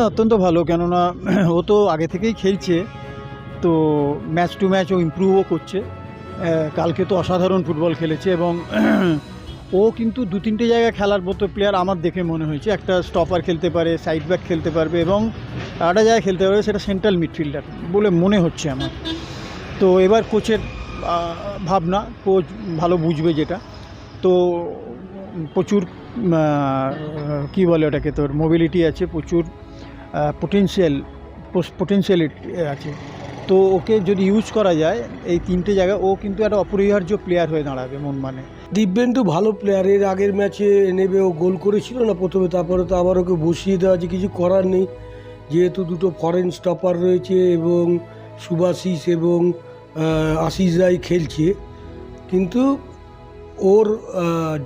না, অত্যন্ত ভালো। কেননা, ও তো আগে থেকেই খেলছে। তো ম্যাচ টু ম্যাচ ও ইমপ্রুভও করছে। কালকে তো অসাধারণ ফুটবল খেলেছে এবং ও কিন্তু দু তিনটে জায়গায় খেলার মতো প্লেয়ার আমার দেখে মনে হয়েছে। একটা স্টপার খেলতে পারে সাইড ব্যাক খেলতে পারবে এবং একটা জায়গায় খেলতে পারবে, সেটা সেন্ট্রাল মিডফিল্ডার বলে মনে হচ্ছে আমার। তো এবার কোচের ভাবনা কোচ ভালো বুঝবে যেটা। তো প্রচুর কি বলে ওটাকে তোর মোবিলিটি আছে প্রচুর। পোটেনশিয়াল পোটেনশিয়ালিটি আছে। তো ওকে যদি ইউজ করা যায়, এই তিনটে জায়গায়, ও কিন্তু একটা অপরিহার্য প্লেয়ার হয়ে দাঁড়াবে মন মানে। দিব্যেন্দু ভালো প্লেয়ার এর আগের ম্যাচে নেবে ও গোল করেছিল না প্রথমে, তারপরে তো আবার ওকে বসিয়ে দেওয়া যে কিছু করার নেই। যেহেতু দুটো ফরেন স্টপার রয়েছে এবং সুভাশিস এবং আশিস রায় খেলছে, কিন্তু ওর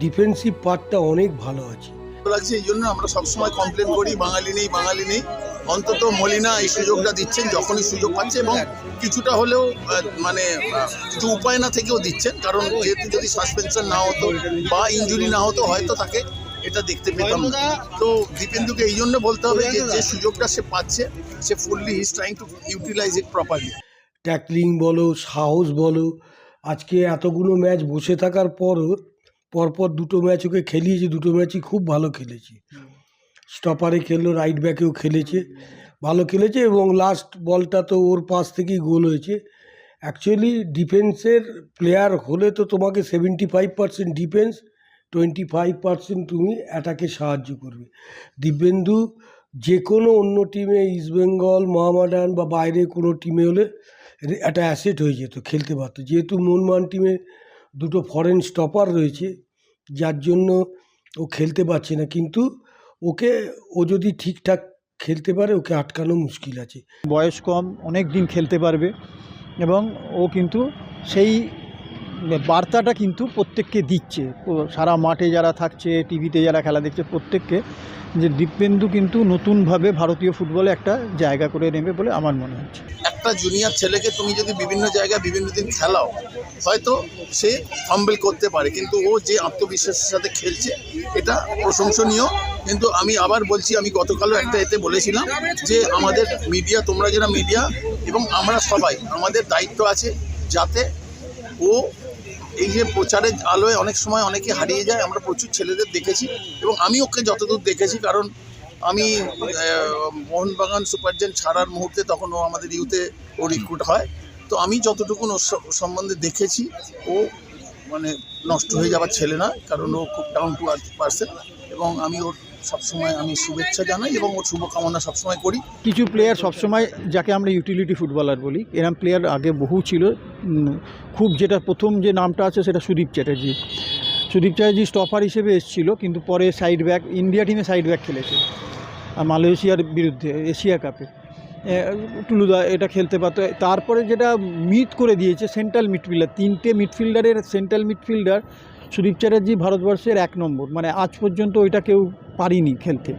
ডিফেন্সিভ পার্টটা অনেক ভালো আছে। লাগছে, এই জন্য আমরা সবসময় কমপ্লেন করি, বাঙালি নেই বাঙালি নেই। অন্তত মলিনা এই সুযোগটা দিচ্ছেন, যখনই সুযোগ পাচ্ছে, এবং কিছুটা হলেও মানে কিছু উপায় না থেকেও দিচ্ছেন, কারণ যেহেতু যদি সাসপেনশন না হতো বা ইনজুরি না হতো, হয়তো তাকে এটা দেখতে পেতাম তো দীপেন্দুকে এই জন্য বলতে হবে যে যে সুযোগটা সে পাচ্ছে, সে fully his trying to utilise it properly tackling বলো, সাহস বলো, আজকে এতগুলো ম্যাচ বসে থাকার পরও পরপর দুটো ম্যাচ ওকে খেলিয়েছে, দুটো ম্যাচই খুব ভালো খেলেছে। স্টপারে খেললো রাইট ব্যাকেও খেলেছে। ভালো খেলেছে এবং লাস্ট বলটা তো ওর পাশ থেকেই গোল হয়েছে। অ্যাকচুয়ালি ডিফেন্সের প্লেয়ার হলে তো তোমাকে seventy five percent defence twenty five percent তুমি অ্যাটাকে সাহায্য করবে। দিব্যেন্দু যে কোনো অন্য টিমে ইস্টবেঙ্গল মোহামেডান বা বাইরে কোনো টিমে হলে একটা অ্যাসেট হয়ে যেত, খেলতে পারতো। যেহেতু মনমান টিমে দুটো ফরেন স্টপার রয়েছে, যার জন্য ও খেলতে পারছে না। কিন্তু ওকে, ও যদি ঠিকঠাক খেলতে পারে, ওকে আটকানো মুশকিল আছে। বয়স কম, অনেক দিন খেলতে পারবে এবং ও কিন্তু সেই বার্তাটা কিন্তু প্রত্যেককে দিচ্ছে। সারা মাঠে যারা থাকছে, টিভিতে যারা খেলা দেখছে, প্রত্যেককে যে দীপেন্দু কিন্তু নতুনভাবে ভারতীয় ফুটবলে একটা জায়গা করে নেবে বলে আমার মনে হচ্ছে। একটা জুনিয়র ছেলেকে তুমি যদি বিভিন্ন জায়গায় বিভিন্ন দিন খেলাও, হয়তো সে ফাম্বেল করতে পারে। কিন্তু ও যে আত্মবিশ্বাসের সাথে খেলছে, এটা প্রশংসনীয়। কিন্তু আমি আবার বলছি, আমি গতকালও একটা এতে বলেছিলাম যে আমাদের মিডিয়া তোমরা যারা মিডিয়া এবং আমরা সবাই, আমাদের দায়িত্ব আছে যাতে ও এই যে প্রচারের আলোয় অনেক সময় অনেকে হারিয়ে যায়, আমরা প্রচুর ছেলেদের দেখেছি এবং আমি ওকে যতদূর দেখেছি, কারণ আমি মোহনবাগান সুপারজেন ছাড়ার মুহূর্তে তখন ও আমাদের ইউতে ও রিক্রুট হয়। তো আমি যতটুকু ওর সম্বন্ধে দেখেছি, ও মানে নষ্ট হয়ে যাওয়ার ছেলে না, কারণ ও খুব ডাউন টু আর্থ পার্সন এবং আমি ওর সবসময় আমি শুভেচ্ছা জানাই এবং ওর শুভকামনা সবসময় করি। কিছু প্লেয়ার সবসময় যাকে আমরা ইউটিলিটি ফুটবলার বলি, এরম প্লেয়ার আগে বহু ছিল। খুব যেটা প্রথম যে নামটা আছে সেটা সুদীপ চ্যাটার্জি। সুদীপ চ্যাটার্জি স্টপার হিসেবে এসেছিল, কিন্তু পরে সাইড ব্যাক ইন্ডিয়া টিমে সাইড ব্যাক খেলেছে। আর মালয়েশিয়ার বিরুদ্ধে, এশিয়া কাপে টুলুদা এটা খেলতে পারতো। তারপরে যেটা মিট করে দিয়েছে সেন্ট্রাল মিডফিল্ডার তিনটে মিডফিল্ডারের সেন্ট্রাল মিডফিল্ডার সুদীপ চ্যাটার্জি ভারতবর্ষের এক নম্বর। মানে আজ পর্যন্ত ওইটা কেউ পারিনি খেলতে।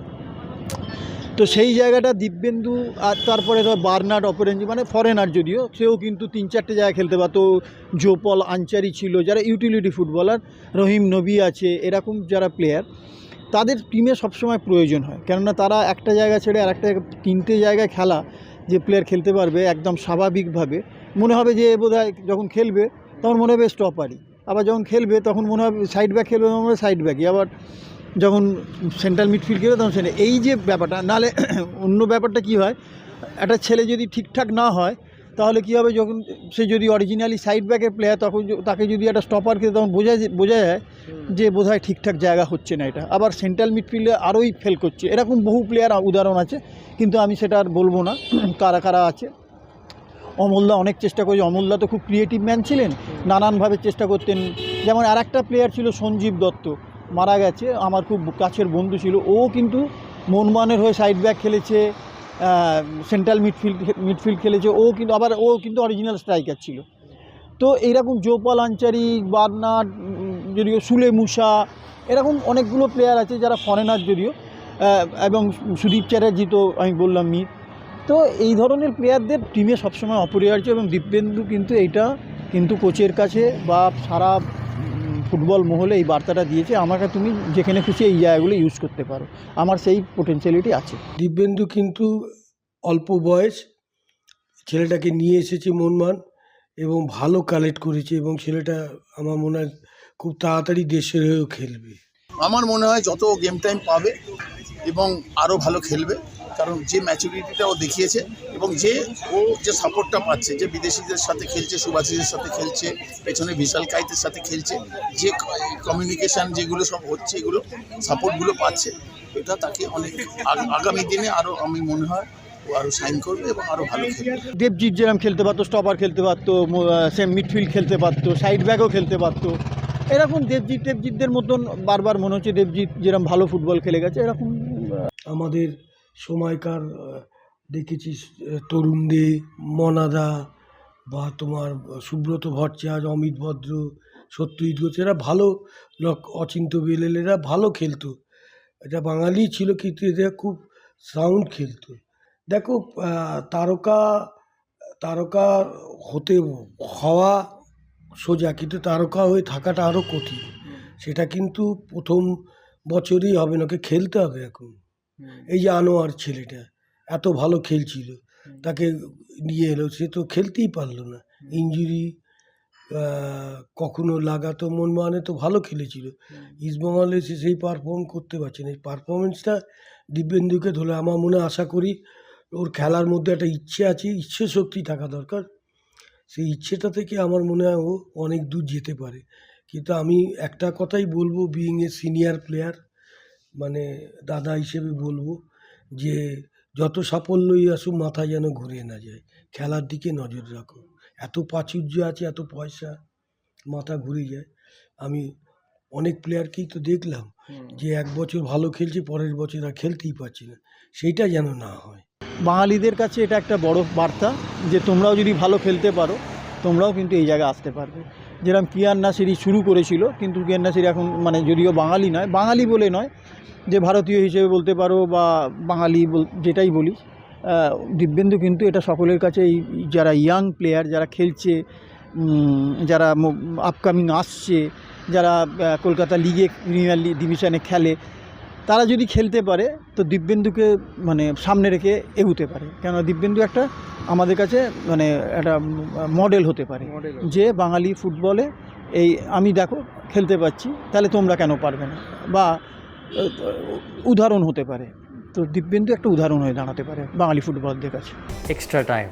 তো সেই জায়গাটা দিব্যেন্দু আর তারপরে ধর বার্নার্ড অপরেঞ্জি মানে ফরেনার যদিও, সেও কিন্তু তিন চারটে জায়গায় খেলতে পারতো। জোপল, আনচারি ছিল, যারা ইউটিলিটি ফুটবলার রহিম নবী আছে, এরকম যারা প্লেয়ার তাদের টিমে সবসময় প্রয়োজন হয়। কেননা তারা একটা জায়গা ছেড়ে আর একটা তিনটে জায়গায় খেলা, যে প্লেয়ার খেলতে পারবে একদম স্বাভাবিকভাবে। মনে হবে যে বোধহয় যখন খেলবে, তখন মনে হবে স্টপারই আবার যখন খেলবে, তখন মনে হবে সাইড ব্যাক খেলবে মনে হবে সাইড ব্যাকই আবার যখন সেন্ট্রাল মিডফিল্ড খেলে তখন সেটা এই যে ব্যাপারটা, নাহলে অন্য ব্যাপারটা কি হয়? একটা ছেলে যদি ঠিকঠাক না হয়, তাহলে কী হবে? যখন সে যদি অরিজিনালি সাইড ব্যাকের প্লেয়ার তখন তাকে যদি একটা স্টপার খেলে, তখন বোঝা বোঝা যায় যে বোধহয় ঠিকঠাক জায়গা হচ্ছে না এটা। আবার সেন্ট্রাল মিডফিল্ডে আরোই ফেল করছে। এরকম বহু প্লেয়ার উদাহরণ আছে, কিন্তু আমি সেটা আর বলব না। কারা কারা আছে? অমলদা অনেক চেষ্টা করেছে। অমলদা তো খুব ক্রিয়েটিভ ম্যান ছিলেন। নানানভাবে চেষ্টা করতেন। যেমন আর একটা প্লেয়ার ছিল সঞ্জীব দত্ত। মারা গেছে। আমার খুব কাছের বন্ধু ছিল। ও কিন্তু মনমানের হয়ে সাইড ব্যাক খেলেছে সেন্ট্রাল মিডফিল্ড মিডফিল্ড খেলেছে। ও কিন্তু আবার ও কিন্তু অরিজিনাল স্ট্রাইকার ছিল। তো এইরকম জোপাল আনচারি, বার্নার্ড যদিও সুলে মুসা, এরকম অনেকগুলো প্লেয়ার আছে যারা ফরেনার যদিও এবং সুদীপ চ্যাটার্জি তো আমি বললাম মিট তো এই ধরনের প্লেয়ারদের টিমে সবসময় অপরিহার্য এবং দিব্যেন্দু কিন্তু এইটা কিন্তু কোচের কাছে বা সারা ফুটবল মহলে এই বার্তাটা দিয়েছে আমাকে তুমি যেখানে খুশি এই জায়গাগুলো ইউজ করতে পারো। আমার সেই পোটেন্সিয়ালিটি আছে। দিব্যেন্দু কিন্তু অল্প বয়স ছেলেটাকে নিয়ে এসেছে মনমান এবং ভালো কালেক্ট করেছে এবং ছেলেটা আমার মনে হয় খুব তাড়াতাড়ি দেশের হয়েও খেলবে। আমার মনে হয় যত গেম টাইম পাবে এবং আরও ভালো খেলবে, কারণ যে ম্যাচুরিটিটা ও দেখিয়েছে এবং যে ও যে সাপোর্টটা পাচ্ছে, যে বিদেশিদের সাথে খেলছে সুভাষিসের সাথে খেলছে, পেছনে বিশাল কাইতের সাথে খেলছে, যে কমিউনিকেশান যেগুলো সব হচ্ছে, এগুলো সাপোর্টগুলো পাচ্ছে, এটা তাকে অনেক আগামী দিনে আরও আমি মনে হয় ও আরও সাইন করবে এবং আরও ভালো খেলবে। দেবজিৎ যেরকম খেলতে পারতো স্টপার খেলতে পারতো সেম মিডফিল্ড খেলতে পারতো সাইড ব্যাকও খেলতে পারতো, এরকম দেবজিৎ দেবজিৎদের মতন বারবার মনে হচ্ছে দেবজিৎ যেরকম ভালো ফুটবল খেলে গেছে, এরকম আমাদের সময়কার আহ, দেখেছিস তরুণ দে মনাদা বা তোমার সুব্রত ভট্টাচার্য অমিত ভদ্র সত্যজিৎ ঘোষ এরা ভালো লক অচিন্ত বেলেল এরা ভালো খেলতো। এটা বাঙালি ছিল কিন্তু এরা খুব সাউন্ড খেলতো। দেখো তারকা তারকা হতে হওয়া সোজা কিন্তু তারকা হয়ে থাকাটা আরও কঠিন। সেটা কিন্তু প্রথম বছরই হবে না খেলতে হবে এখন। এই যে আনোয়ার ছেলেটা এত ভালো খেলছিল তাকে নিয়ে এলো সে তো খেলতেই পারল না। ইঞ্জুরি কখনো লাগাতো মন মানে তো ভালো খেলেছিল। ইস্টবেঙ্গল এসে সেই পারফর্ম করতে পারছে না। এই পারফরমেন্সটা দিব্যেন্দুকে ধরে আমার মনে আশা করি ওর খেলার মধ্যে একটা ইচ্ছে আছে ইচ্ছে শক্তি থাকা দরকার। সেই ইচ্ছেটা থেকে আমার মনে হয় ও অনেক দূর যেতে পারে। কিন্তু আমি একটা কথাই বলব বিইং এ সিনিয়র প্লেয়ার মানে দাদা হিসেবে বলব যে যত সাফল্যই আসুক মাথা যেন ঘুরে না যায়। খেলার দিকে নজর রাখো। এত প্রাচুর্য আছে এত পয়সা মাথা ঘুরে যায়। আমি অনেক প্লেয়ারকেই তো দেখলাম যে এক বছর ভালো খেলছে পরের বছর আর খেলতেই পারছি না। সেইটা যেন না হয়। বাঙালিদের কাছে এটা একটা বড় বার্তা যে তোমরাও যদি ভালো খেলতে পারো তোমরাও কিন্তু এই জায়গায় আসতে পারবে। যেরকম কিয়ান নাসিরি শুরু করেছিল, কিন্তু কিয়ান নাসিরি এখন মানে যদিও বাঙালি নয়, বাঙালি বলে নয়, যে ভারতীয় হিসেবে বলতে পারো বা বাঙালি যেটাই বলি দিব্যেন্দু কিন্তু এটা সকলের কাছে এই যারা ইয়াং প্লেয়ার যারা খেলছে যারা আপকামিং আসছে, যারা কলকাতা লিগে প্রিমিয়ার লিগ ডিভিশনে খেলে তারা যদি খেলতে পারে তো দিব্যেন্দুকে মানে সামনে রেখে এগুতে পারে। কেন দিব্যেন্দু একটা আমাদের কাছে মানে একটা মডেল হতে পারে। যে বাঙালি ফুটবলে এই আমি দেখো খেলতে পাচ্ছি তাহলে তোমরা কেন পারবে না? বা উদাহরণ হতে পারে। তো দিব্যেন্দু একটা উদাহরণ হয়ে দাঁড়াতে পারে বাঙালি ফুটবলদের কাছে। Extra time.